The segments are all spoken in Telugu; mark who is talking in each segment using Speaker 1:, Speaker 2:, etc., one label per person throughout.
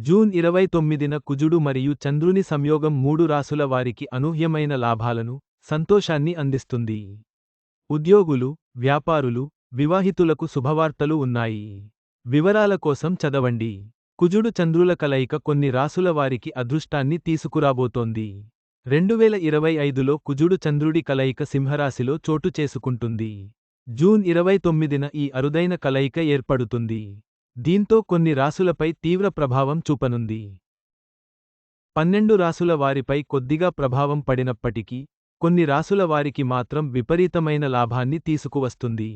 Speaker 1: జూన్ ఇరవై తొమ్మిదిన కుజుడు మరియు చంద్రుని సంయోగం మూడు రాసుల వారికి అనూహ్యమైన లాభాలను సంతోషాన్ని అందిస్తుంది. ఉద్యోగులు వ్యాపారులు వివాహితులకు శుభవార్తలు ఉన్నాయి. వివరాల కోసం చదవండి. కుజుడు చంద్రుల కలయిక కొన్ని రాసుల వారికి అదృష్టాన్ని తీసుకురాబోతోంది. రెండువేల ఇరవై ఐదులో కుజుడు చంద్రుడి కలయిక సింహరాశిలో చోటు చేసుకుంటుంది. జూన్ ఇరవై తొమ్మిదిన ఈ అరుదైన కలయిక ఏర్పడుతుంది. దీంతో కొన్ని రాసులపై తీవ్ర ప్రభావం చూపనుంది. పన్నెండు రాసుల వారిపై కొద్దిగా ప్రభావం పడినప్పటికీ కొన్ని రాసుల వారికి మాత్రం విపరీతమైన లాభాన్ని తీసుకువస్తుంది.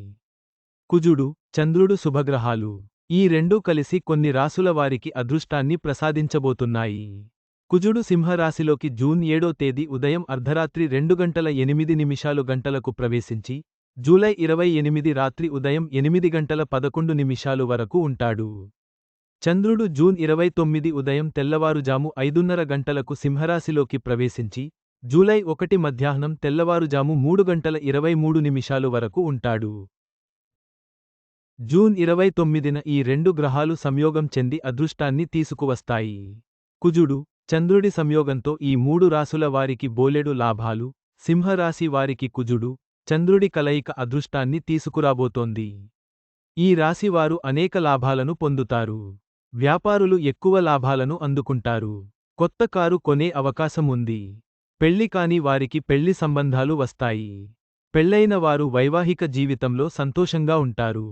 Speaker 1: కుజుడు చంద్రుడు శుభగ్రహాలు. ఈ రెండూ కలిసి కొన్ని రాసుల వారికి అదృష్టాన్ని ప్రసాదించబోతున్నాయి. కుజుడు సింహరాశిలోకి జూన్ ఏడో తేదీ ఉదయం అర్ధరాత్రి రెండు గంటల ఎనిమిది నిమిషాలు గంటలకు ప్రవేశించి జూలై ఇరవై ఎనిమిది రాత్రి ఉదయం ఎనిమిది గంటల పదకొండు నిమిషాలు వరకు ఉంటాడు. చంద్రుడు జూన్ ఇరవై తొమ్మిది ఉదయం తెల్లవారుజాము ఐదున్నర గంటలకు సింహరాశిలోకి ప్రవేశించి జూలై ఒకటి మధ్యాహ్నం తెల్లవారుజాము మూడు గంటల ఇరవై మూడు నిమిషాలు వరకు ఉంటాడు. జూన్ ఇరవై తొమ్మిదిన ఈ రెండు గ్రహాలు సంయోగం చెంది అదృష్టాన్ని తీసుకువస్తాయి. కుజుడు చంద్రుడి సంయోగంతో ఈ మూడు రాసుల వారికి బోలెడు లాభాలు సింహరాశి వారికి కుజుడు చంద్రుడి కలయిక అదృష్టాన్ని తీసుకురాబోతోంది. ఈ రాశివారు అనేక లాభాలను పొందుతారు. వ్యాపారులు ఎక్కువ లాభాలను అందుకుంటారు. కొత్త కారు కొనే అవకాశం ఉంది. పెళ్ళి కాని వారికి పెళ్ళి సంబంధాలు వస్తాయి. పెళ్ళైన వారు వైవాహిక జీవితంలో సంతోషంగా ఉంటారు.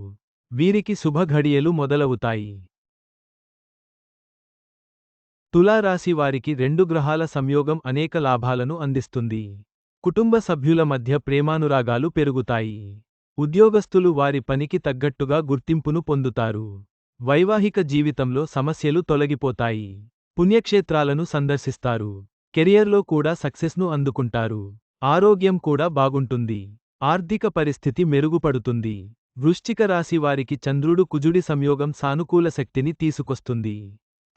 Speaker 1: వీరికి శుభఘడియలు మొదలవుతాయి. తులారాశి వారికి రెండు గ్రహాల సంయోగం అనేక లాభాలను అందిస్తుంది. కుటుంబ సభ్యుల మధ్య ప్రేమానురాగాలు పెరుగుతాయి. ఉద్యోగస్తులు వారి పనికి తగ్గట్టుగా గుర్తింపును పొందుతారు. వైవాహిక జీవితంలో సమస్యలు తొలగిపోతాయి. పుణ్యక్షేత్రాలను సందర్శిస్తారు. కెరియర్లో కూడా సక్సెస్ను అందుకుంటారు. ఆరోగ్యం కూడా బాగుంటుంది. ఆర్థిక పరిస్థితి మెరుగుపడుతుంది. వృశ్చిక రాశి వారికి చంద్రుడు కుజుడి సంయోగం సానుకూల శక్తిని తీసుకొస్తుంది.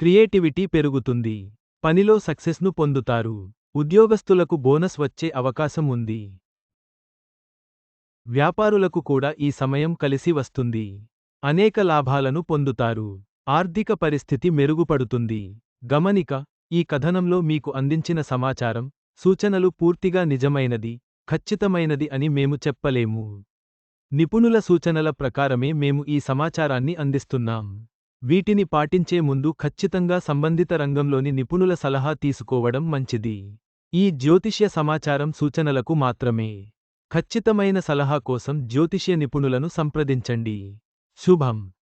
Speaker 1: క్రియేటివిటీ పెరుగుతుంది. పనిలో సక్సెస్ను పొందుతారు. ఉద్యోగస్తులకు బోనస్ వచ్చే అవకాశం ఉంది. వ్యాపారులకు కూడా ఈ సమయం కలిసి వస్తుంది. అనేక లాభాలను పొందుతారు. ఆర్థిక పరిస్థితి మెరుగుపడుతుంది. గమనిక ఈ కథనంలో మీకు అందించిన సమాచారం సూచనలు పూర్తిగా నిజమైనది ఖచ్చితమైనది అని మేము చెప్పలేము. నిపుణుల సూచనల ప్రకారమే మేము ఈ సమాచారాన్ని అందిస్తున్నాం. వీటిని పాటించే ముందు ఖచ్చితంగా సంబంధిత రంగంలోని నిపుణుల సలహా తీసుకోవడం మంచిది. ఈ జ్యోతిష్య సమాచారం సూచనలకు మాత్రమే. ఖచ్చితమైన సలహా కోసం జ్యోతిష్య నిపుణులను సంప్రదించండి. శుభం.